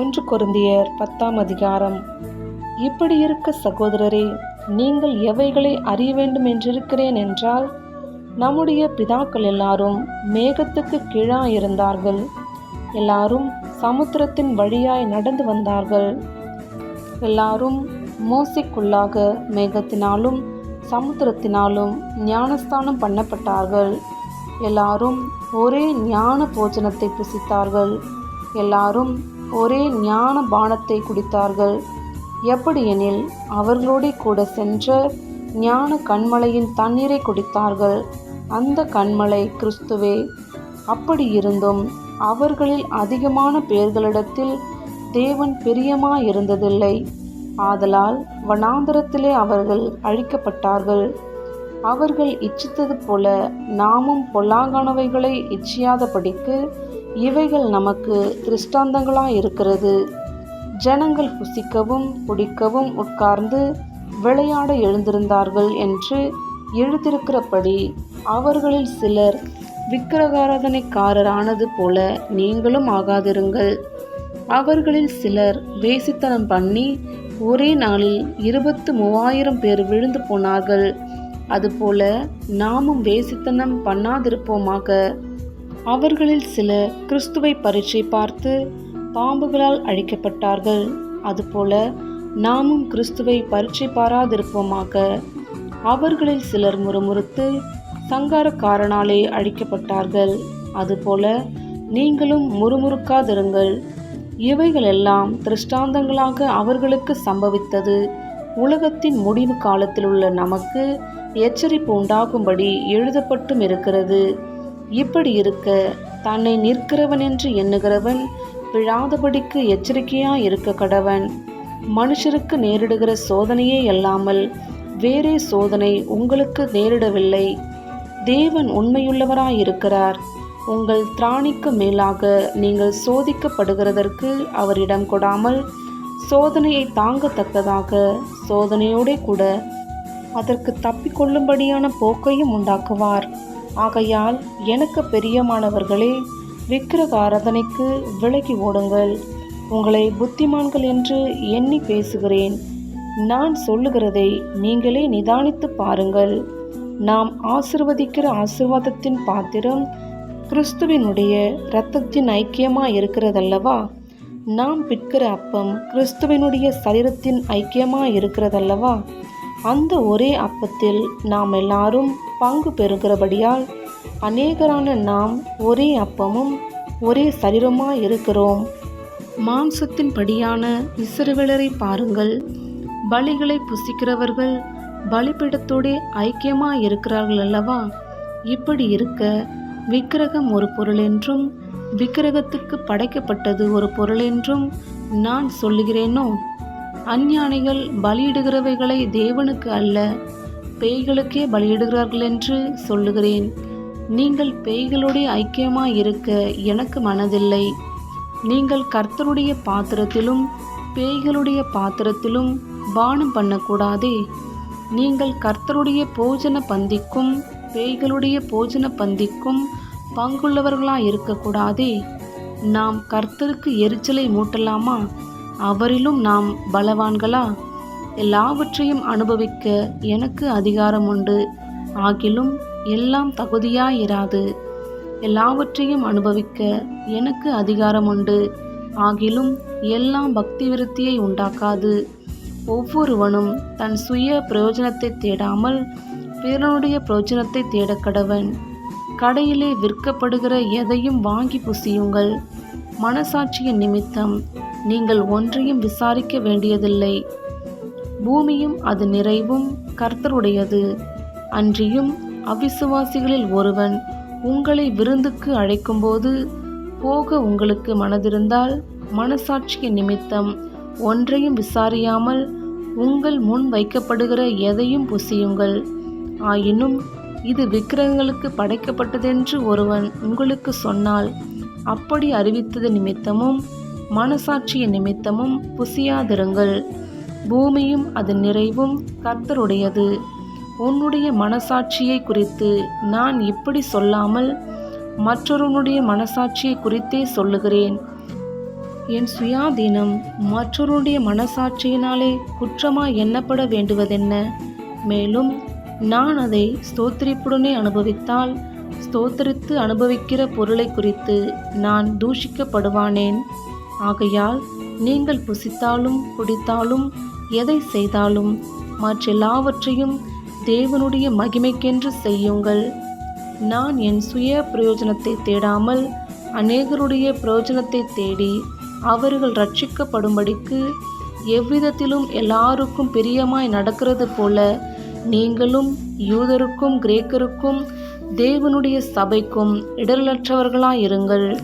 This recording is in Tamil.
ஒன்று கொருந்தியர் பத்தாம் அதிகாரம். இப்படி இருக்க சகோதரரே நீங்கள் எவைகளை அறிய வேண்டும் என்றிருக்கிறேன் என்றால் நம்முடைய பிதாக்கள் எல்லாரும் மேகத்துக்கு கீழாய் இருந்தார்கள் எல்லாரும் சமுத்திரத்தின் வழியாய் நடந்து வந்தார்கள். எல்லாரும் மோசைக்குள்ளாக மேகத்தினாலும் சமுத்திரத்தினாலும் ஞானஸ்தானம் பண்ணப்பட்டார்கள். எல்லாரும் ஒரே ஞான போஜனத்தை புசித்தார்கள். எல்லாரும் ஒரே ஞான பானத்தை குடித்தார்கள். எப்படியெனில் அவர்களோடே கூட சென்ற ஞான கண்மலையின் தண்ணீரை குடித்தார்கள். அந்த கண்மலை கிறிஸ்துவே அப்படி இருந்தும் அவர்களில் அதிகமான பேர்களிடத்தில் தேவன் பிரியமாயிருந்ததில்லை. ஆதலால் வனாந்தரத்திலே அவர்கள் அழிக்கப்பட்டார்கள். அவர்கள் இச்சித்தது போல நாமும் பொல்லாங்கானவைகளை இச்சியாதபடிக்கு இவைகள் நமக்கு திருஷ்டாந்தங்களாக இருக்கிறது. ஜனங்கள் புசிக்கவும் குடிக்கவும் உட்கார்ந்து விளையாட எழுந்திருந்தார்கள் என்று எழுதியிருக்கிறபடி அவர்களில் சிலர் விக்கிரகாராதனைக்காரரானது போல நீங்களும் ஆகாதிருங்கள். அவர்களில் சிலர் வேசித்தனம் பண்ணி ஒரே நாளில் இருபத்து மூவாயிரம் பேர் விழுந்து போனார்கள். அதுபோல நாமும் வேசித்தனம் பண்ணாதிருப்போமாக அவர்களில் சிலர் கிறிஸ்துவை பரீட்சை பார்த்து பாம்புகளால் அழிக்கப்பட்டார்கள். அதுபோல நாமும் கிறிஸ்துவை பரீட்சை பாராதிருப்போமாக. அவர்களில் சிலர் முறுமுறுத்து சங்காரக்காரனாலே அழிக்கப்பட்டார்கள். அதுபோல நீங்களும் முறுமுறுக்காதிருங்கள். இவைகளெல்லாம் திருஷ்டாந்தங்களாக அவர்களுக்கு சம்பவித்தது. உலகத்தின் முடிவு காலத்தில் உள்ள நமக்கு எச்சரிப்பு உண்டாகும்படி எழுதப்பட்டும் இருக்கிறது. இப்படி இருக்க தன்னை நிற்கிறவன் என்று எண்ணுகிறவன் விழாதபடிக்கு எச்சரிக்கையாக இருக்க கடவன். மனுஷருக்கு நேரிடுகிற சோதனையே அல்லாமல் வேறே சோதனை உங்களுக்கு நேரிடவில்லை. தேவன் உண்மையுள்ளவராயிருக்கிறார் உங்கள் திராணிக்கு மேலாக நீங்கள் சோதிக்கப்படுகிறதற்கு அவரிடம் கொடாமல் சோதனையை தாங்கத்தக்கதாக சோதனையோடே கூட அதற்கு தப்பிக்கொள்ளும்படியான போக்கையும் உண்டாக்குவார். ஆகையால் எனக்கு பெரியமானவர்களே விக்கிரக ஆராதனைக்கு விலகி ஓடுங்கள். உங்களை புத்திமான்கள் என்று எண்ணி பேசுகிறேன். நான் சொல்லுகிறதை நீங்களே நிதானித்து பாருங்கள். நாம் ஆசிர்வதிக்கிற ஆசிர்வாதத்தின் பாத்திரம் கிறிஸ்துவினுடைய இரத்தத்தின் ஐக்கியமாக இருக்கிறதல்லவா? நாம் பிற்கிற அப்பம் கிறிஸ்துவினுடைய சரீரத்தின் ஐக்கியமாக இருக்கிறதல்லவா? அந்த ஒரே அப்பத்தில் நாம் எல்லாரும் பங்கு பெறுகிறபடியால் அநேகரான நாம் ஒரே அப்பமும் ஒரே சரீரமாக இருக்கிறோம். மாம்சத்தின் படியான இஸ்ரவேலரை பாருங்கள். பலிகளை புசிக்கிறவர்கள் பலிபீடத்தோடே ஐக்கியமாக இருக்கிறார்கள் அல்லவா? இப்படி இருக்க விக்கிரகம் ஒரு பொருள் என்றும் விக்கிரகத்துக்கு படைக்கப்பட்டது ஒரு பொருள் என்றும் நான் சொல்லுகிறேனோ? அஞ்ஞானிகள் பலியிடுகிறவைகளை தேவனுக்கு அல்ல பேய்களுக்கே பலியிடுகிறார்கள் என்று சொல்லுகிறேன். நீங்கள் பேய்களுடைய ஐக்கியமாக இருக்க எனக்கு மனதில்லை. நீங்கள் கர்த்தருடைய பாத்திரத்திலும் பேய்களுடைய பாத்திரத்திலும் பானம் பண்ணக்கூடாதே. நீங்கள் கர்த்தருடைய போஜன பந்திக்கும் பேய்களுடைய போஜன பந்திக்கும் பங்குள்ளவர்களாக இருக்கக்கூடாதே நாம் கர்த்தருக்கு எரிச்சலை மூட்டலாமா? அவரிலும் நாம் பலவான்களா? எல்லாவற்றையும் அனுபவிக்க எனக்கு அதிகாரம் உண்டு ஆகிலும் எல்லாம் தகுதியாயிராது. எல்லாவற்றையும் அனுபவிக்க எனக்கு அதிகாரம் உண்டு ஆகிலும் எல்லாம் பக்தி விருத்தியை உண்டாக்காது. ஒவ்வொருவனும் தன் சுய பிரயோஜனத்தை தேடாமல் பிறனுடைய பிரயோஜனத்தை தேடக்கடவன் கடையிலே விற்கப்படுகிற எதையும் வாங்கி புசியுங்கள். மனசாட்சியின் நிமித்தம் நீங்கள் ஒன்றையும் விசாரிக்க வேண்டியதில்லை. பூமியும் அது நிறைவும் கர்த்தருடையது. அன்றியும் அவிசுவாசிகளில் ஒருவன் உங்களை விருந்துக்கு அழைக்கும்போது போக உங்களுக்கு மனதிருந்தால் மனசாட்சியின் நிமித்தம் ஒன்றையும் விசாரியாமல் உங்கள் முன் வைக்கப்படுகிற எதையும் புசியுங்கள். ஆயினும் இது விக்கிரகங்களுக்கு படைக்கப்பட்டதென்று ஒருவன் உங்களுக்கு சொன்னால் அப்படி அறிவித்தது நிமித்தமும் மனசாட்சிய நிமித்தமும் புசியாதிருங்கள். பூமியும் அதன் நிறைவும் கர்த்தருடையது. உன்னுடைய மனசாட்சியை குறித்து நான் இப்படி சொல்லாமல் மற்றொருவனுடைய மனசாட்சியை குறித்தே சொல்லுகிறேன். என் சுயாதீனம் மற்றொருடைய மனசாட்சியினாலே குற்றமாய் எண்ணப்பட வேண்டுவதென்ன? மேலும் நான் அதை ஸ்தோத்திரிப்புடனே அனுபவித்தால் ஸ்தோத்திரித்து அனுபவிக்கிற பொருளை குறித்து நான் தூஷிக்கப்படுவானேன்? ஆகையால் நீங்கள் புசித்தாலும் குடித்தாலும் எதை செய்தாலும் மற்றெல்லாவற்றையும் தேவனுடைய மகிமைக்கென்று செய்யுங்கள். நான் என் சுய பிரயோஜனத்தை தேடாமல் அநேகருடைய பிரயோஜனத்தை தேடி அவர்கள் ரட்சிக்கப்படும்படிக்கு எவ்விதத்திலும் எல்லாருக்கும் பிரியமாய் நடக்கிறது போல நீங்களும் யூதருக்கும் கிரேக்கருக்கும் தேவனுடைய சபைக்கும் இடரலற்றவர்களாயிருங்கள்